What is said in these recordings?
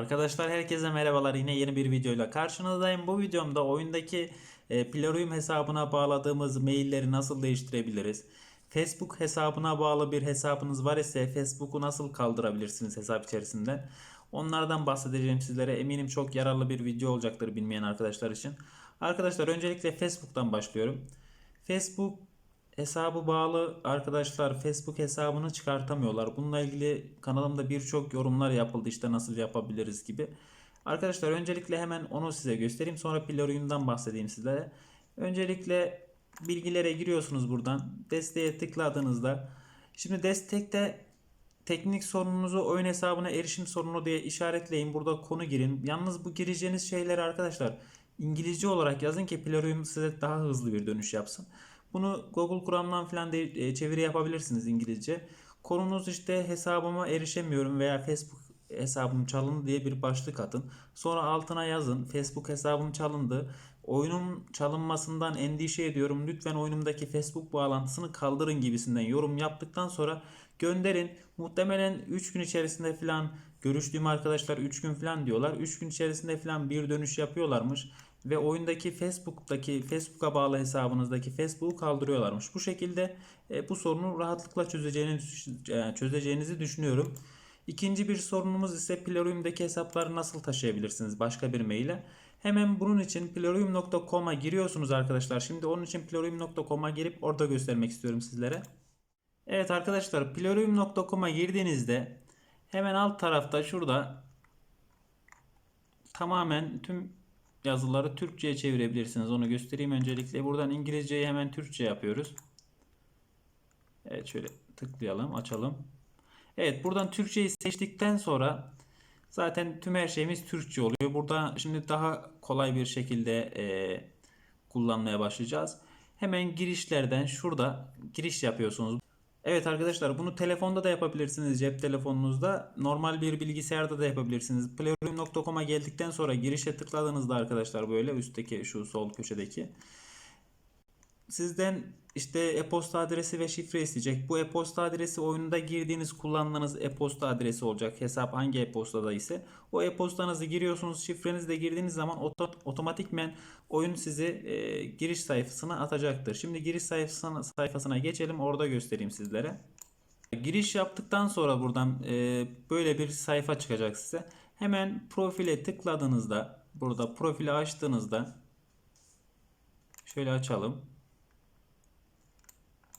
Arkadaşlar herkese merhabalar. Yine yeni bir videoyla karşınızdayım. Bu videomda oyundaki e, Plarium hesabına bağladığımız mailleri nasıl değiştirebiliriz? Facebook hesabına bağlı bir hesabınız var ise Facebook'u nasıl kaldırabilirsiniz hesap içerisinden? Onlardan bahsedeceğim sizlere. Eminim çok yararlı bir video olacaktır bilmeyen arkadaşlar için. Arkadaşlar öncelikle Facebook'tan başlıyorum. Facebook hesabı bağlı arkadaşlar Facebook hesabını çıkartamıyorlar. Bununla ilgili kanalımda birçok yorumlar yapıldı işte nasıl yapabiliriz gibi. Arkadaşlar öncelikle hemen onu size göstereyim sonra Pilorium'dan bahsedeyim sizlere. Öncelikle bilgilere giriyorsunuz buradan. Desteğe tıkladığınızda şimdi destekte teknik sorununuzu oyun hesabına erişim sorunu diye işaretleyin. Burada konu girin. Yalnız bu gireceğiniz şeyleri arkadaşlar İngilizce olarak yazın ki Plarium size daha hızlı bir dönüş yapsın. Bunu Google Chrome'dan falan de, e, çeviri yapabilirsiniz İngilizce. Konunuz işte hesabıma erişemiyorum veya Facebook hesabım çalındı diye bir başlık atın. Sonra altına yazın Facebook hesabım çalındı. Oyunun çalınmasından endişe ediyorum. Lütfen oyunumdaki Facebook bağlantısını kaldırın gibisinden yorum yaptıktan sonra gönderin. Muhtemelen 3 gün içerisinde falan görüştüğüm arkadaşlar 3 gün falan diyorlar. 3 gün içerisinde falan bir dönüş yapıyorlarmış ve oyundaki Facebook'taki Facebook'a bağlı hesabınızdaki Facebook'u kaldırıyorlarmış. Bu şekilde e, bu sorunu rahatlıkla çözeceğinizi, e, çözeceğinizi düşünüyorum. İkinci bir sorunumuz ise Plarium'daki hesapları nasıl taşıyabilirsiniz başka bir maile? Hemen bunun için plarium.com'a giriyorsunuz arkadaşlar. Şimdi onun için plarium.com'a girip orada göstermek istiyorum sizlere. Evet arkadaşlar plarium.com'a girdiğinizde hemen alt tarafta şurada tamamen tüm yazıları Türkçe'ye çevirebilirsiniz. Onu göstereyim öncelikle. Buradan İngilizceyi hemen Türkçe yapıyoruz. Evet şöyle tıklayalım, açalım. Evet buradan Türkçeyi seçtikten sonra zaten tüm her şeyimiz Türkçe oluyor. Burada şimdi daha kolay bir şekilde e, kullanmaya başlayacağız. Hemen girişlerden şurada giriş yapıyorsunuz. Evet arkadaşlar bunu telefonda da yapabilirsiniz cep telefonunuzda. Normal bir bilgisayarda da yapabilirsiniz. Playroom.com'a geldikten sonra girişe tıkladığınızda arkadaşlar böyle üstteki şu sol köşedeki. Sizden işte e-posta adresi ve şifre isteyecek. Bu e-posta adresi oyunda girdiğiniz kullandığınız e-posta adresi olacak. Hesap hangi e-postada ise o e-postanızı giriyorsunuz. Şifrenizi de girdiğiniz zaman oto, otomatikmen oyun sizi e, giriş sayfasına atacaktır. Şimdi giriş sayfasına, sayfasına geçelim. Orada göstereyim sizlere. Giriş yaptıktan sonra buradan e, böyle bir sayfa çıkacak size. Hemen profile tıkladığınızda burada profili açtığınızda şöyle açalım.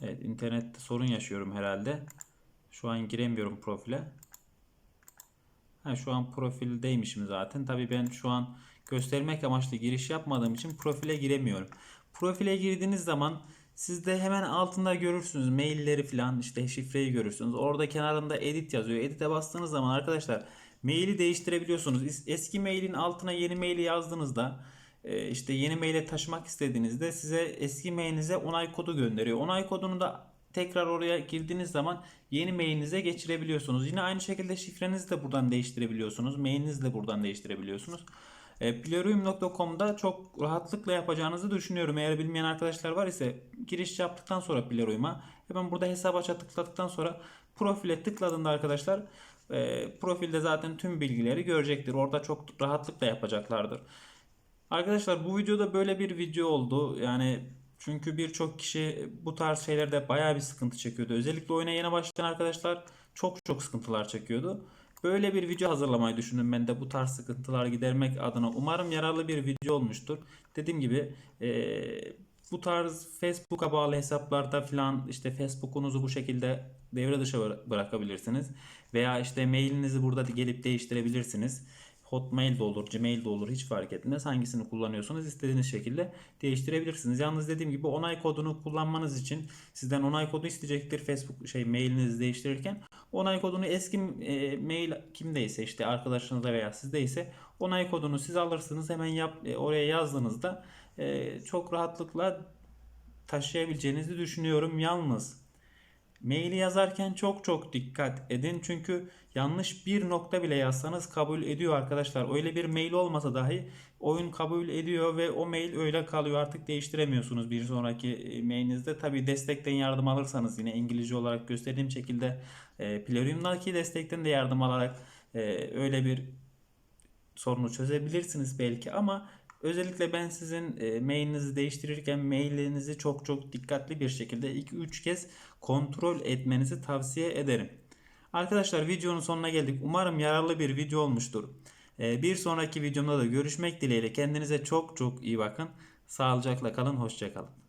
Evet internette sorun yaşıyorum herhalde. Şu an giremiyorum profile. Ha, şu an profildeymişim zaten. Tabii ben şu an göstermek amaçlı giriş yapmadığım için profile giremiyorum. Profile girdiğiniz zaman sizde hemen altında görürsünüz mailleri falan işte şifreyi görürsünüz. Orada kenarında edit yazıyor. Edit'e bastığınız zaman arkadaşlar maili değiştirebiliyorsunuz. Eski mailin altına yeni maili yazdığınızda işte yeni maile taşımak istediğinizde size eski mailinize onay kodu gönderiyor. Onay kodunu da tekrar oraya girdiğiniz zaman yeni mailinize geçirebiliyorsunuz. Yine aynı şekilde şifrenizi de buradan değiştirebiliyorsunuz. Mailinizi de buradan değiştirebiliyorsunuz. E, Plarium.com'da çok rahatlıkla yapacağınızı düşünüyorum. Eğer bilmeyen arkadaşlar var ise giriş yaptıktan sonra Plarium'a hemen burada hesap aça tıkladıktan sonra profile tıkladığında arkadaşlar e, profilde zaten tüm bilgileri görecektir. Orada çok rahatlıkla yapacaklardır. Arkadaşlar bu videoda böyle bir video oldu. Yani çünkü birçok kişi bu tarz şeylerde bayağı bir sıkıntı çekiyordu. Özellikle oyuna yeni başlayan arkadaşlar çok çok sıkıntılar çekiyordu. Böyle bir video hazırlamayı düşündüm ben de bu tarz sıkıntılar gidermek adına. Umarım yararlı bir video olmuştur. Dediğim gibi e, bu tarz Facebook'a bağlı hesaplarda falan işte Facebook'unuzu bu şekilde devre dışı bırakabilirsiniz. Veya işte mailinizi burada gelip değiştirebilirsiniz. Hotmail de olur, Gmail de olur hiç fark etmez. Hangisini kullanıyorsanız istediğiniz şekilde değiştirebilirsiniz. Yalnız dediğim gibi onay kodunu kullanmanız için sizden onay kodu isteyecektir Facebook şey mailinizi değiştirirken. Onay kodunu eski e, mail kimdeyse işte arkadaşınızda veya sizdeyse onay kodunu siz alırsınız. Hemen yap, e, oraya yazdığınızda e, çok rahatlıkla taşıyabileceğinizi düşünüyorum. Yalnız Maili yazarken çok çok dikkat edin çünkü yanlış bir nokta bile yazsanız kabul ediyor arkadaşlar. Öyle bir mail olmasa dahi oyun kabul ediyor ve o mail öyle kalıyor artık değiştiremiyorsunuz bir sonraki e, mailinizde. Tabi destekten yardım alırsanız yine İngilizce olarak gösterdiğim şekilde e, Plarium'daki destekten de yardım alarak e, öyle bir sorunu çözebilirsiniz belki ama özellikle ben sizin e, mailinizi değiştirirken mailinizi çok çok dikkatli bir şekilde 2-3 kez kontrol etmenizi tavsiye ederim. Arkadaşlar videonun sonuna geldik. Umarım yararlı bir video olmuştur. E, bir sonraki videomda da görüşmek dileğiyle. Kendinize çok çok iyi bakın. Sağlıcakla kalın. Hoşçakalın.